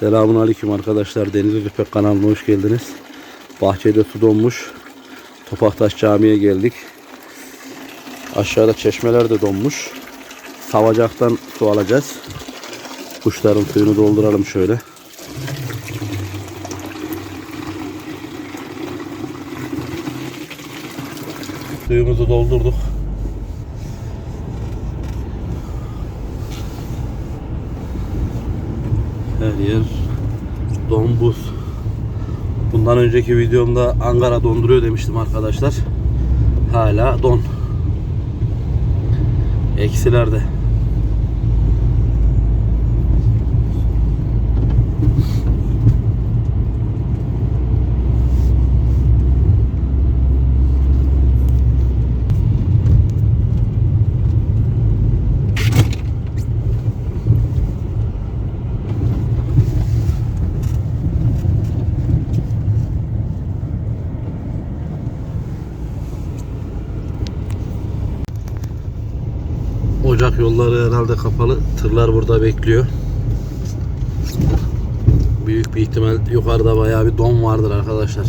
Selamun Aleyküm arkadaşlar. Deniz Özüpek kanalına hoş geldiniz. Bahçede su donmuş. Topaktaş Camii'ye geldik. Aşağıda çeşmeler de donmuş. Savacaktan su alacağız. Kuşların suyunu dolduralım şöyle. Suyumuzu doldurduk. Her yer don buz. Bundan önceki videomda Ankara donduruyor demiştim arkadaşlar. Hala don. Eksilerde. Yolları herhalde kapalı. Tırlar burada bekliyor. Büyük bir ihtimal yukarıda bayağı bir don vardır arkadaşlar.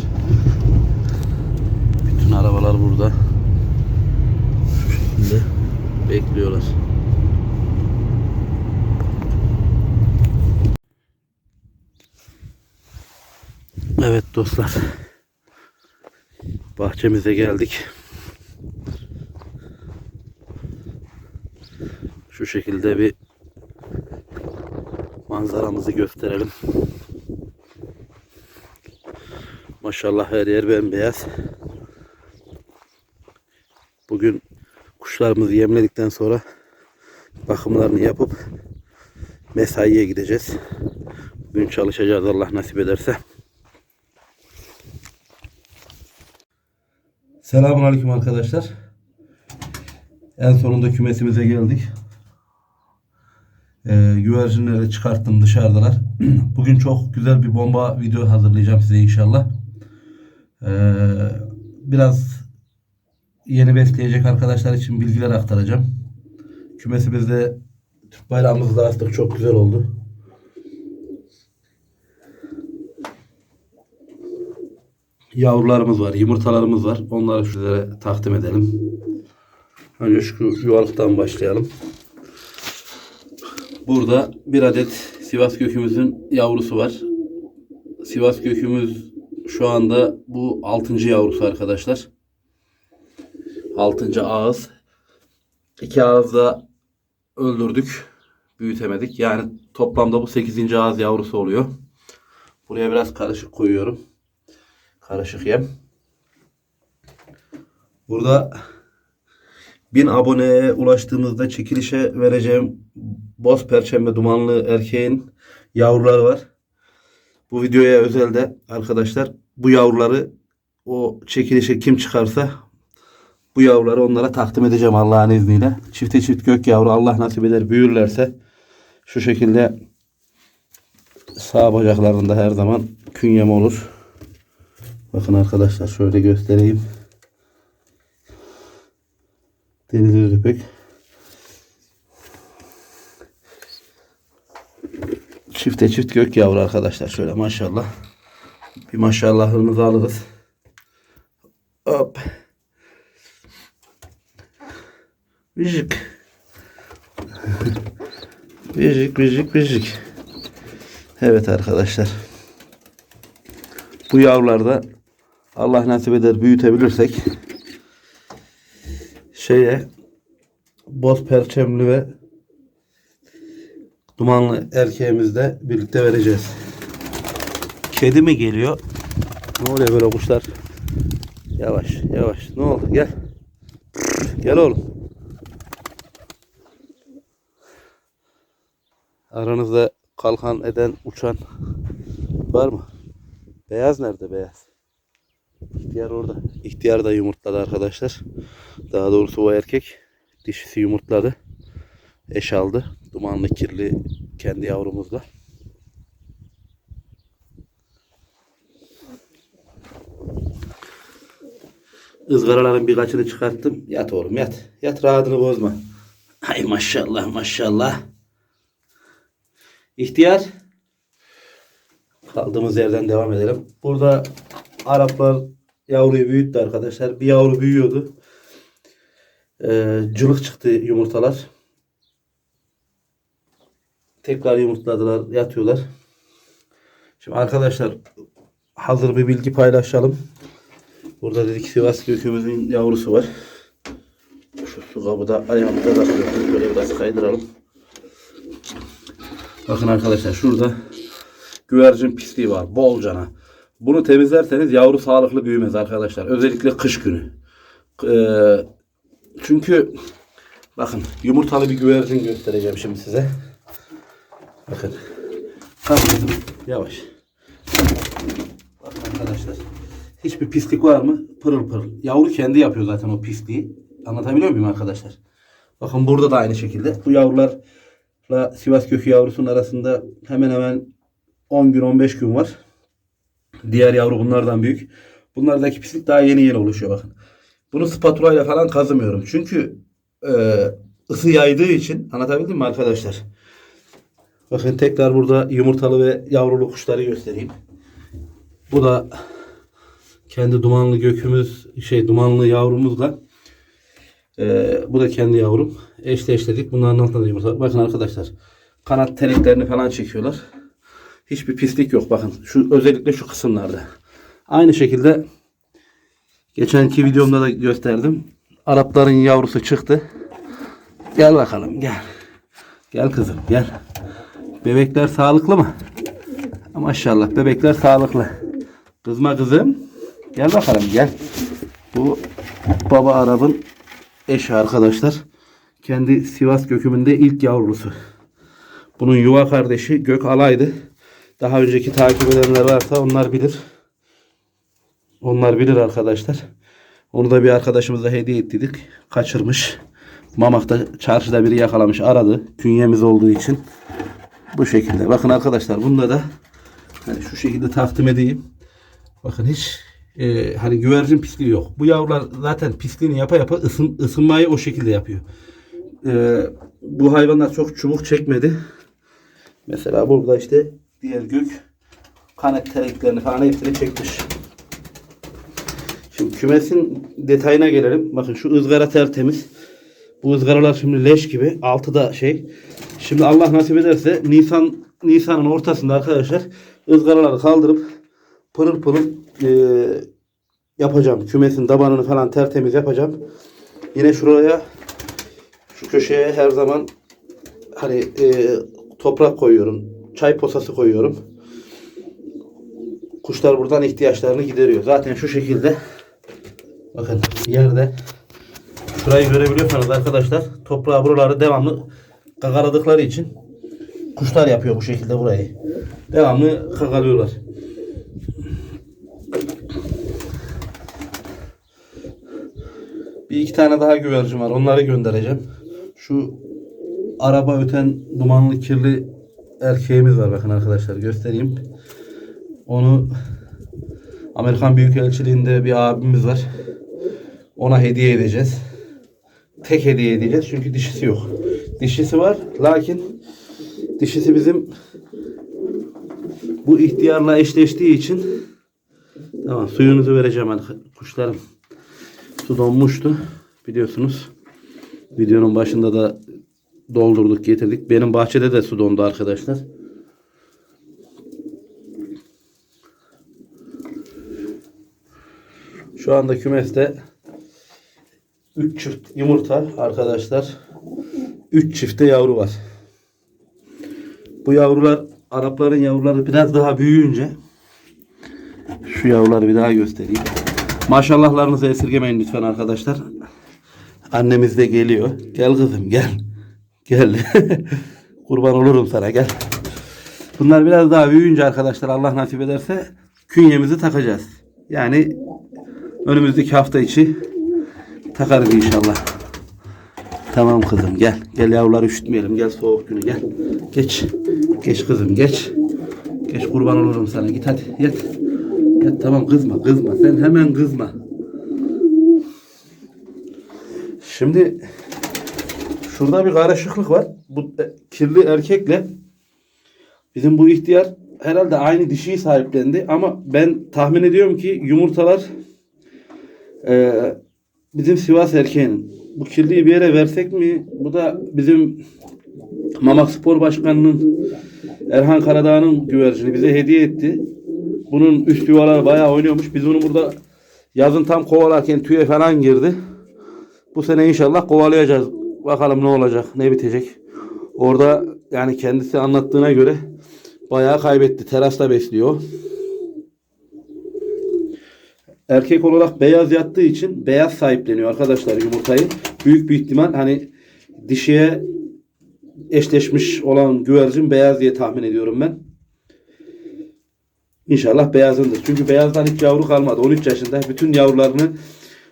Bütün arabalar burada. Şekilde bekliyorlar. Evet dostlar. Bahçemize geldik. Şu şekilde bir manzaramızı gösterelim. Maşallah her yer bembeyaz. Bugün kuşlarımızı yemledikten sonra bakımlarını yapıp mesaiye gideceğiz. Bugün çalışacağız Allah nasip ederse. Selamun Aleyküm arkadaşlar. En sonunda kümesimize geldik. Ee, güvercinleri çıkarttım dışarıdalar. Bugün çok güzel bir bomba video hazırlayacağım size inşallah. Ee, biraz yeni besleyecek arkadaşlar için bilgiler aktaracağım. Kümesimizde Türk bayrağımızı da astık çok güzel oldu. Yavrularımız var, yumurtalarımız var. Onları sizlere takdim edelim. Önce şu yuvalıktan başlayalım. Burada bir adet Sivas gökümüzün yavrusu var. Sivas gökümüz şu anda bu 6. yavrusu arkadaşlar. 6. ağız. İki ağızda öldürdük. Büyütemedik. Yani toplamda bu 8. ağız yavrusu oluyor. Buraya biraz karışık koyuyorum. Karışık yem. Burada 1000 aboneye ulaştığımızda çekilişe vereceğim boz perçembe dumanlı erkeğin yavruları var. Bu videoya özelde arkadaşlar bu yavruları o çekilişe kim çıkarsa bu yavruları onlara takdim edeceğim Allah'ın izniyle. Çifte çift gök yavru Allah nasip eder büyürlerse şu şekilde sağ bacaklarında her zaman künyem olur. Bakın arkadaşlar şöyle göstereyim. Deniz özüpek. Çifte çift gök yavru arkadaşlar. Şöyle maşallah. Bir maşallahımızı alırız. Hop. Vıcık. Vıcık vıcık vıcık. Evet arkadaşlar. Bu yavrularda Allah nasip eder büyütebilirsek şeye boz perçemli ve dumanlı erkeğimizle birlikte vereceğiz. Kedi mi geliyor? Ne oluyor böyle kuşlar? Yavaş yavaş. Ne oldu? Gel. Gel oğlum. Aranızda kalkan eden uçan var mı? Beyaz nerede beyaz? İhtiyar orada. İhtiyar da yumurtladı arkadaşlar. Daha doğrusu o erkek dişisi yumurtladı. Eş aldı. Dumanlı kirli kendi yavrumuzla. Izgaraların birkaçını çıkarttım. Yat oğlum yat. Yat rahatını bozma. Hay maşallah maşallah. İhtiyar. Kaldığımız yerden devam edelim. Burada Araplar yavruyu büyüttü arkadaşlar. Bir yavru büyüyordu. Ee, cılık çıktı yumurtalar. Tekrar yumurtladılar, yatıyorlar. Şimdi arkadaşlar hazır bir bilgi paylaşalım. Burada dedik Sivas gökümüzün yavrusu var. Şu su kabı da ayağımıza takıyoruz. Böyle biraz kaydıralım. Bakın arkadaşlar şurada güvercin pisliği var. Bolcana. Bunu temizlerseniz yavru sağlıklı büyümez arkadaşlar. Özellikle kış günü. Ee, çünkü bakın yumurtalı bir güvercin göstereceğim şimdi size. Bakın. Kalk kızım. Yavaş. Bakın arkadaşlar. Hiçbir pislik var mı? Pırıl pırıl. Yavru kendi yapıyor zaten o pisliği. Anlatabiliyor muyum arkadaşlar? Bakın burada da aynı şekilde. Bu yavrularla Sivas kökü yavrusunun arasında hemen hemen 10 gün 15 gün var. Diğer yavru bunlardan büyük. Bunlardaki pislik daha yeni yeni oluşuyor bakın. Bunu spatula ile falan kazımıyorum. Çünkü e, ısı yaydığı için anlatabildim mi arkadaşlar? Bakın tekrar burada yumurtalı ve yavrulu kuşları göstereyim. Bu da kendi dumanlı gökümüz şey dumanlı yavrumuzla e, bu da kendi yavrum. Eşleştirdik. Bunların altında da yumurta. Bakın arkadaşlar kanat teneklerini falan çekiyorlar. Hiçbir pislik yok bakın. Şu özellikle şu kısımlarda. Aynı şekilde geçenki videomda da gösterdim. Arapların yavrusu çıktı. Gel bakalım gel. Gel kızım gel. Bebekler sağlıklı mı? Maşallah bebekler sağlıklı. Kızma kızım. Gel bakalım gel. Bu baba Arap'ın eşi arkadaşlar. Kendi Sivas gökümünde ilk yavrusu. Bunun yuva kardeşi Gök Alay'dı. Daha önceki takip edenler varsa onlar bilir. Onlar bilir arkadaşlar. Onu da bir arkadaşımıza hediye ettiydik. Kaçırmış. Mamak'ta çarşıda biri yakalamış aradı. Künyemiz olduğu için. Bu şekilde. Bakın arkadaşlar bunda da hani şu şekilde takdim edeyim. Bakın hiç e, hani güvercin pisliği yok. Bu yavrular zaten pisliğini yapa yapa ısın, ısınmayı o şekilde yapıyor. E, bu hayvanlar çok çubuk çekmedi. Mesela burada işte diğer gök kanet tereklerini falan hepsini çekmiş. Şimdi kümesin detayına gelelim. Bakın şu ızgara tertemiz. Bu ızgaralar şimdi leş gibi. Altı da şey. Şimdi Allah nasip ederse Nisan Nisan'ın ortasında arkadaşlar ızgaraları kaldırıp pırıl pırıl e, yapacağım. Kümesin tabanını falan tertemiz yapacağım. Yine şuraya şu köşeye her zaman hani e, toprak koyuyorum. Çay posası koyuyorum. Kuşlar buradan ihtiyaçlarını gideriyor. Zaten şu şekilde bakın yerde şurayı görebiliyorsanız arkadaşlar toprağı buraları devamlı kakaladıkları için kuşlar yapıyor bu şekilde burayı. Devamlı kakalıyorlar. Bir iki tane daha güvercin var. Onları göndereceğim. Şu araba öten dumanlı kirli erkeğimiz var bakın arkadaşlar göstereyim. Onu Amerikan Büyükelçiliğinde bir abimiz var. Ona hediye edeceğiz. Tek hediye edeceğiz çünkü dişisi yok. Dişisi var lakin dişisi bizim bu ihtiyarla eşleştiği için tamam suyunuzu vereceğim kuşlarım. Su donmuştu biliyorsunuz. Videonun başında da doldurduk getirdik. Benim bahçede de su dondu arkadaşlar. Şu anda kümeste 3 çift yumurta arkadaşlar. 3 çifte yavru var. Bu yavrular Arapların yavruları biraz daha büyüyünce şu yavruları bir daha göstereyim. Maşallahlarınızı esirgemeyin lütfen arkadaşlar. Annemiz de geliyor. Gel kızım gel. Gel. Kurban olurum sana gel. Bunlar biraz daha büyüyünce arkadaşlar Allah nasip ederse künyemizi takacağız. Yani önümüzdeki hafta içi takarız inşallah. Tamam kızım gel. Gel yavruları üşütmeyelim. Gel soğuk günü gel. Geç. Geç kızım geç. Geç kurban olurum sana. Git hadi yat. Yat tamam kızma kızma. Sen hemen kızma. Şimdi şurada bir karışıklık var. Bu e, kirli erkekle bizim bu ihtiyar herhalde aynı dişiyi sahiplendi ama ben tahmin ediyorum ki yumurtalar e, bizim Sivas erkeğinin. Bu kirliyi bir yere versek mi? Bu da bizim Mamak Spor Başkanı'nın Erhan Karadağ'ın güvercini bize hediye etti. Bunun üst yuvaları bayağı oynuyormuş. Biz bunu burada yazın tam kovalarken tüye falan girdi. Bu sene inşallah kovalayacağız. Bakalım ne olacak, ne bitecek. Orada yani kendisi anlattığına göre bayağı kaybetti. Terasta besliyor. Erkek olarak beyaz yattığı için beyaz sahipleniyor arkadaşlar yumurtayı. Büyük bir ihtimal hani dişiye eşleşmiş olan güvercin beyaz diye tahmin ediyorum ben. İnşallah beyazındır. Çünkü beyazdan hiç yavru kalmadı. 13 yaşında bütün yavrularını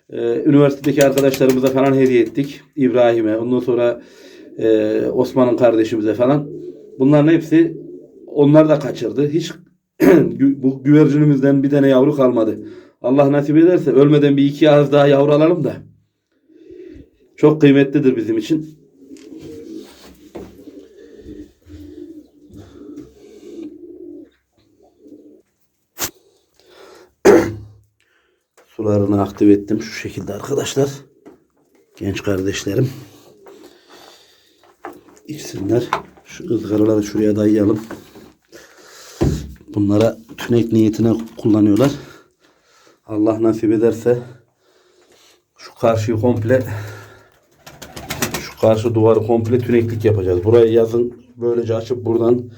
e, üniversitedeki arkadaşlarımıza falan hediye ettik. İbrahim'e, ondan sonra e, Osman'ın kardeşimize falan. Bunların hepsi onlar da kaçırdı. Hiç bu güvercinimizden bir tane yavru kalmadı. Allah nasip ederse ölmeden bir iki ağız daha yavru alalım da. Çok kıymetlidir bizim için. Sularını aktive ettim şu şekilde arkadaşlar. Genç kardeşlerim. İçsinler. Şu ızgaraları şuraya dayayalım. Bunlara tünek niyetine kullanıyorlar. Allah nasip ederse şu karşıyı komple şu karşı duvarı komple tüneklik yapacağız. Burayı yazın böylece açıp buradan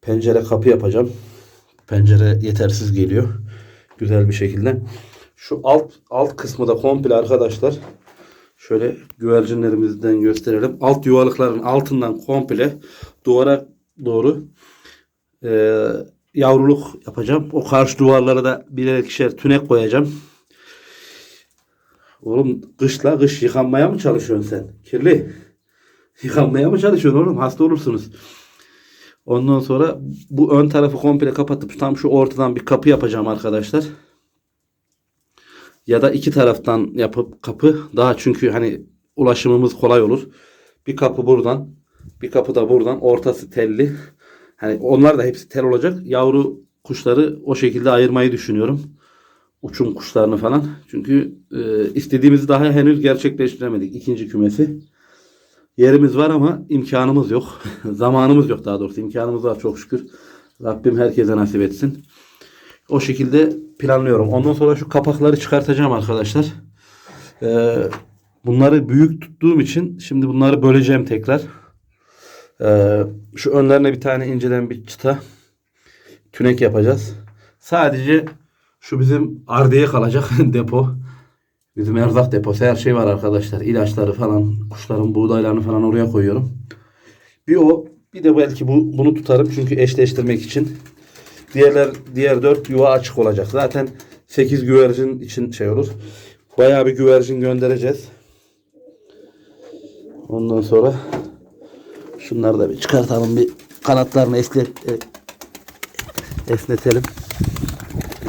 pencere kapı yapacağım. Pencere yetersiz geliyor. Güzel bir şekilde. Şu alt alt kısmı da komple arkadaşlar. Şöyle güvercinlerimizden gösterelim. Alt yuvalıkların altından komple duvara doğru e, yavruluk yapacağım. O karşı duvarlara da birer ikişer tünek koyacağım. Oğlum kışla kış yıkanmaya mı çalışıyorsun sen? Kirli. Yıkanmaya mı çalışıyorsun oğlum? Hasta olursunuz. Ondan sonra bu ön tarafı komple kapatıp tam şu ortadan bir kapı yapacağım arkadaşlar. Ya da iki taraftan yapıp kapı daha çünkü hani ulaşımımız kolay olur. Bir kapı buradan, bir kapı da buradan. Ortası telli. Hani onlar da hepsi tel olacak. Yavru kuşları o şekilde ayırmayı düşünüyorum. Uçum kuşlarını falan. Çünkü e, istediğimizi daha henüz gerçekleştiremedik. ikinci kümesi. Yerimiz var ama imkanımız yok. Zamanımız yok daha doğrusu. İmkanımız var çok şükür. Rabbim herkese nasip etsin. O şekilde planlıyorum. Ondan sonra şu kapakları çıkartacağım arkadaşlar. Ee, bunları büyük tuttuğum için şimdi bunları böleceğim tekrar. Ee, şu önlerine bir tane inceden bir çıta tünek yapacağız. Sadece şu bizim ardiye kalacak depo. Bizim erzak deposu her şey var arkadaşlar. İlaçları falan, kuşların buğdaylarını falan oraya koyuyorum. Bir o, bir de belki bu bunu tutarım çünkü eşleştirmek için. Diğerler diğer dört yuva açık olacak. Zaten 8 güvercin için şey olur. Bayağı bir güvercin göndereceğiz. Ondan sonra şunları da bir çıkartalım bir kanatlarını esnet, e, esnetelim.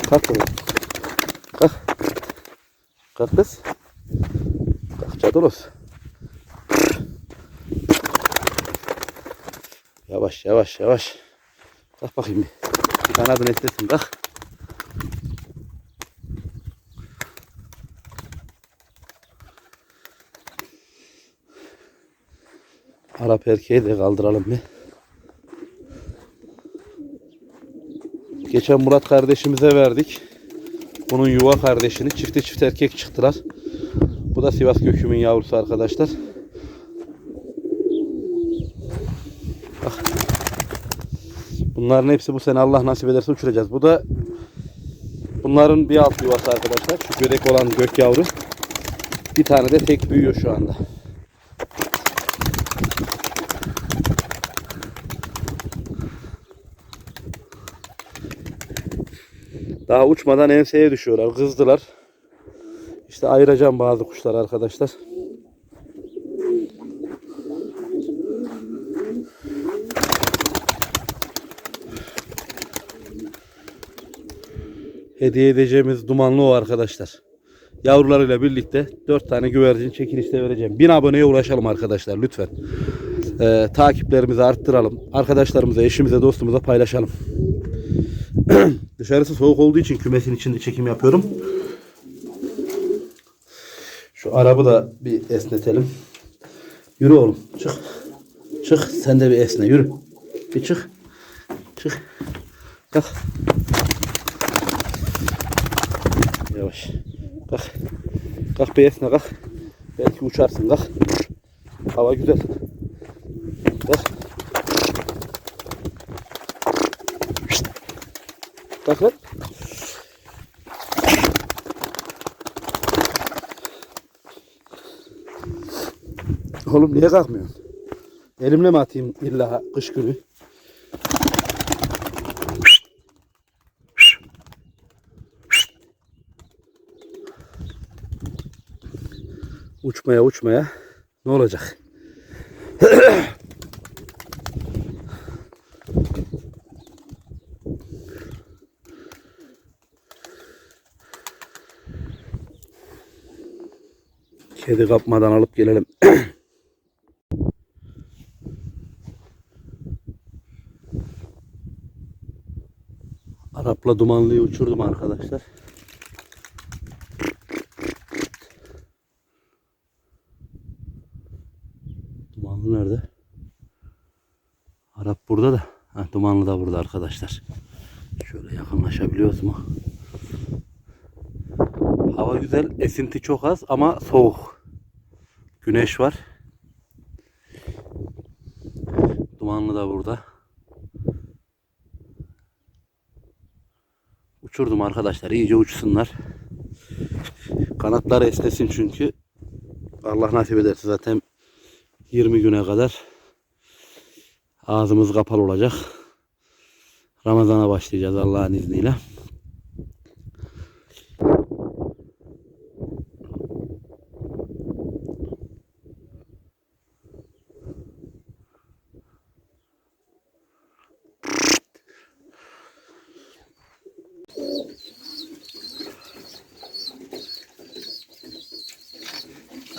Kalk oğlum. Kalk. Kalk kız. Kalk Cadolos. Yavaş yavaş yavaş. Kalk bakayım bir. Bir kanadını esnesin kalk. Arap erkeği de kaldıralım bir. Geçen Murat kardeşimize verdik. Bunun yuva kardeşini. Çifte çift erkek çıktılar. Bu da Sivas Göküm'ün yavrusu arkadaşlar. Bak. Bunların hepsi bu sene Allah nasip ederse uçuracağız. Bu da bunların bir alt yuvası arkadaşlar. Şu gödek olan gök yavru. Bir tane de tek büyüyor şu anda. Daha uçmadan enseye düşüyorlar. Kızdılar. İşte ayıracağım bazı kuşlar arkadaşlar. Hediye edeceğimiz dumanlı o arkadaşlar. Yavrularıyla birlikte 4 tane güvercin çekilişte vereceğim. 1000 aboneye ulaşalım arkadaşlar lütfen. Ee, takiplerimizi arttıralım. Arkadaşlarımıza, eşimize, dostumuza paylaşalım. Dışarısı soğuk olduğu için kümesin içinde çekim yapıyorum. Şu arabı da bir esnetelim. Yürü oğlum. Çık. Çık. Sen de bir esne. Yürü. Bir çık. Çık. Kalk. Yavaş. Kalk. Kalk bir esne kalk. Belki uçarsın kalk. Hava güzel. Kalk. Kalk lan. Oğlum niye kalkmıyorsun? Elimle mi atayım illa kış günü? Uçmaya uçmaya ne olacak? Kedi kapmadan alıp gelelim. Arapla dumanlıyı uçurdum arkadaşlar. Dumanlı nerede? Arap burada da. Ha, dumanlı da burada arkadaşlar. Şöyle yakınlaşabiliyoruz mu? Hava güzel, esinti çok az ama soğuk. Güneş var. Dumanlı da burada. Uçurdum arkadaşlar. iyice uçsunlar. Kanatlar esnesin çünkü. Allah nasip ederse zaten 20 güne kadar ağzımız kapalı olacak. Ramazana başlayacağız Allah'ın izniyle.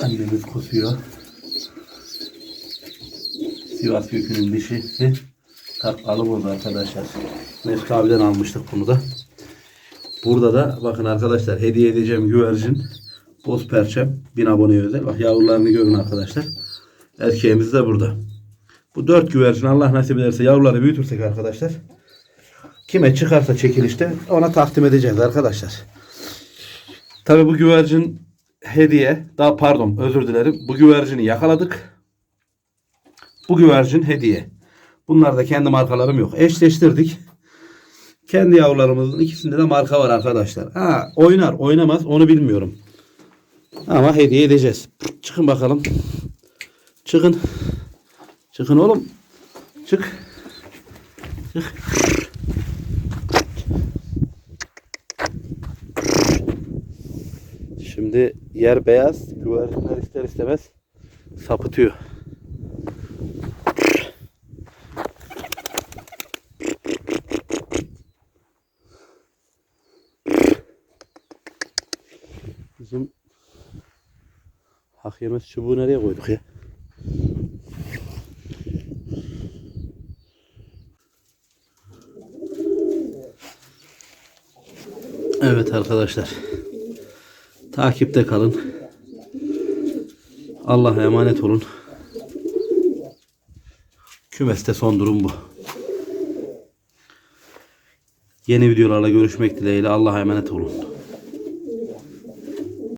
Annemiz kusuyor. Sivas yükünün dişisi takkalı burada arkadaşlar. Mesut abiden almıştık bunu da. Burada da bakın arkadaşlar hediye edeceğim güvercin. Boz perçem. 1000 aboneye özel. Bak yavrularını görün arkadaşlar. Erkeğimiz de burada. Bu dört güvercin Allah nasip ederse yavruları büyütürsek arkadaşlar. Kime çıkarsa çekilişte ona takdim edeceğiz arkadaşlar. Tabi bu güvercin hediye. Daha pardon özür dilerim. Bu güvercini yakaladık. Bu güvercin hediye. Bunlar da kendi markalarım yok. Eşleştirdik. Kendi yavrularımızın ikisinde de marka var arkadaşlar. Ha, oynar oynamaz onu bilmiyorum. Ama hediye edeceğiz. Çıkın bakalım. Çıkın. Çıkın oğlum. Çık. Çık. Şimdi yer beyaz. Güvercinler ister istemez sapıtıyor. Bizim hak yemez çubuğu nereye koyduk ya? Evet arkadaşlar. Takipte kalın. Allah'a emanet olun. Kümeste son durum bu. Yeni videolarla görüşmek dileğiyle Allah'a emanet olun.